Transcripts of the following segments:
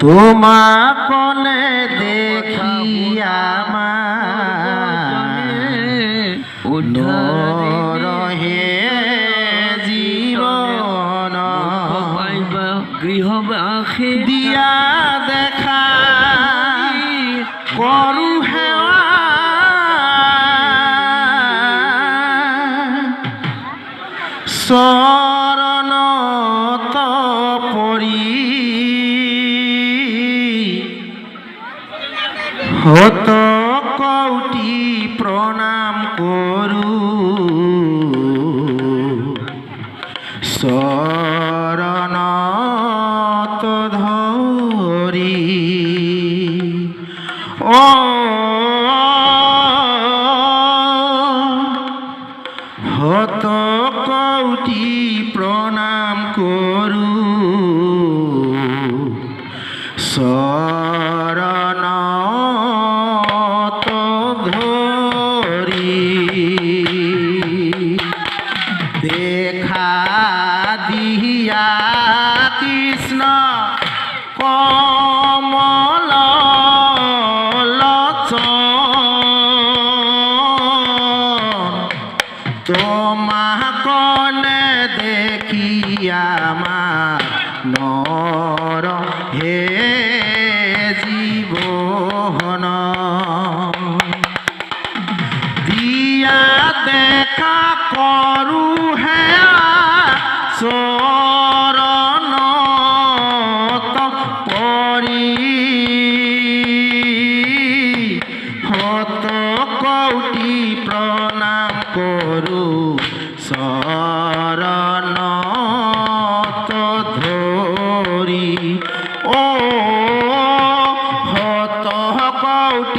তোমা কোলে দেখিয়া মা রহে জীবন। গৃহ দিয়া দেখা করু শত কৌটি প্রণাম করু। শরণত ধরি। ও হত কৌটি দিয়া কৃষ্ণ কমল তোমাকনে দেখিয়া মা নর হে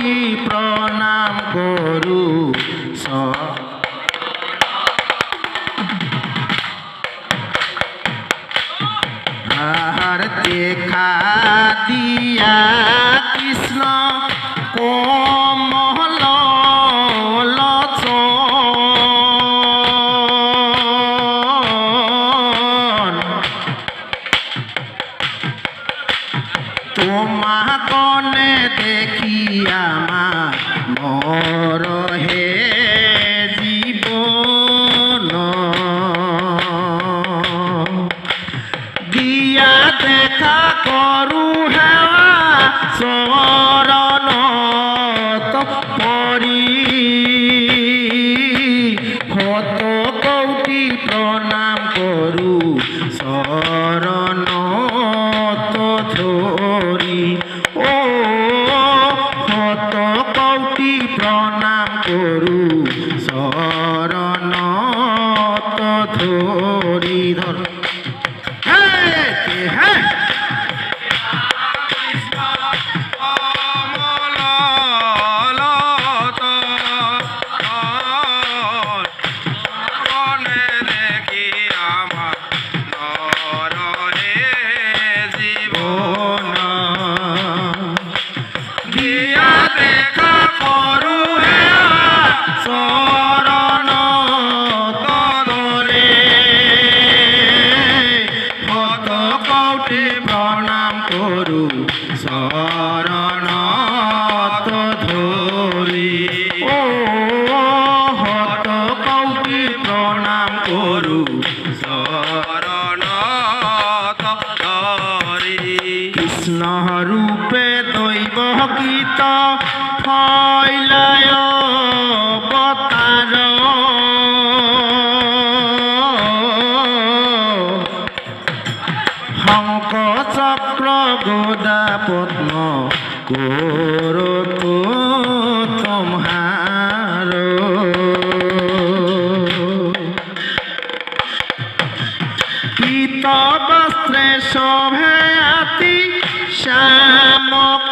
কোটি প্রণাম করু আর দেখা দিয়া Jesus. তব শ্রেষ্ঠ ভয়াতি শ্যামক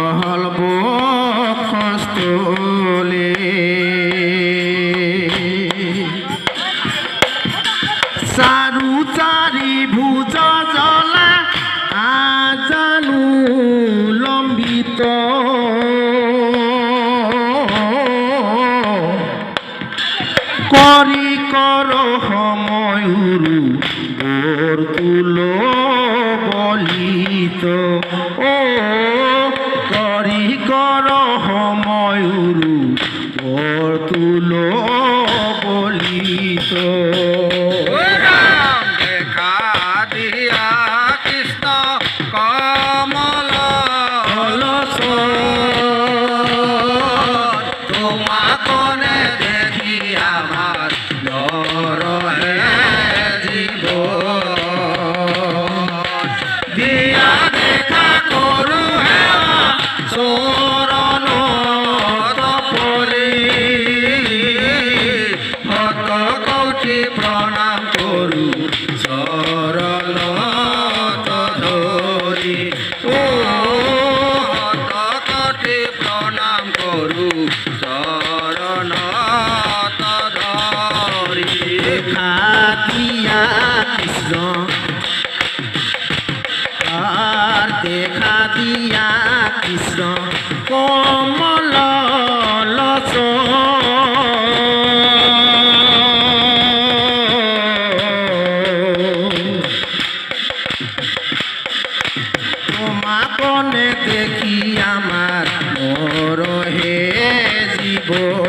বৰ তুল। প্রণাম করু চরণ ধরি ও কৌটি প্রণাম করু চরণ ধরি দেখা দিয়া কৃষ্ণ। আর দেখা দিয়া কৃষ্ণ। কমল তোমাকনে দেখি আমার মরহে জীবন।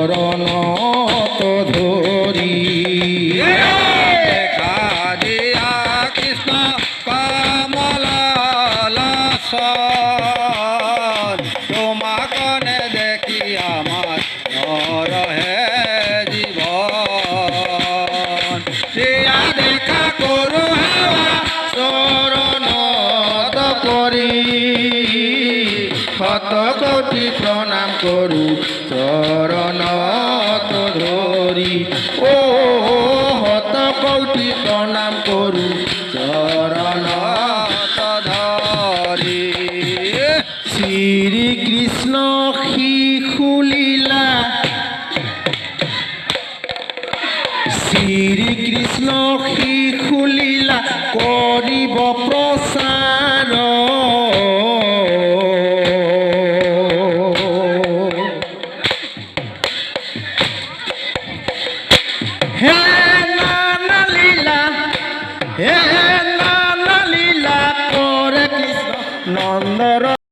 চৰণত ধৰি দেখা দিয়া কৃষ্ণ দেখি আমার নরহে জীবন। দেখা করু চৰণত পৰি শত কোটি প্ৰণাম কৰোঁ চৰণত ধরি। ও হত কোটি প্রণাম করু চৰণত ধরি। শ্ৰীকৃষ্ণ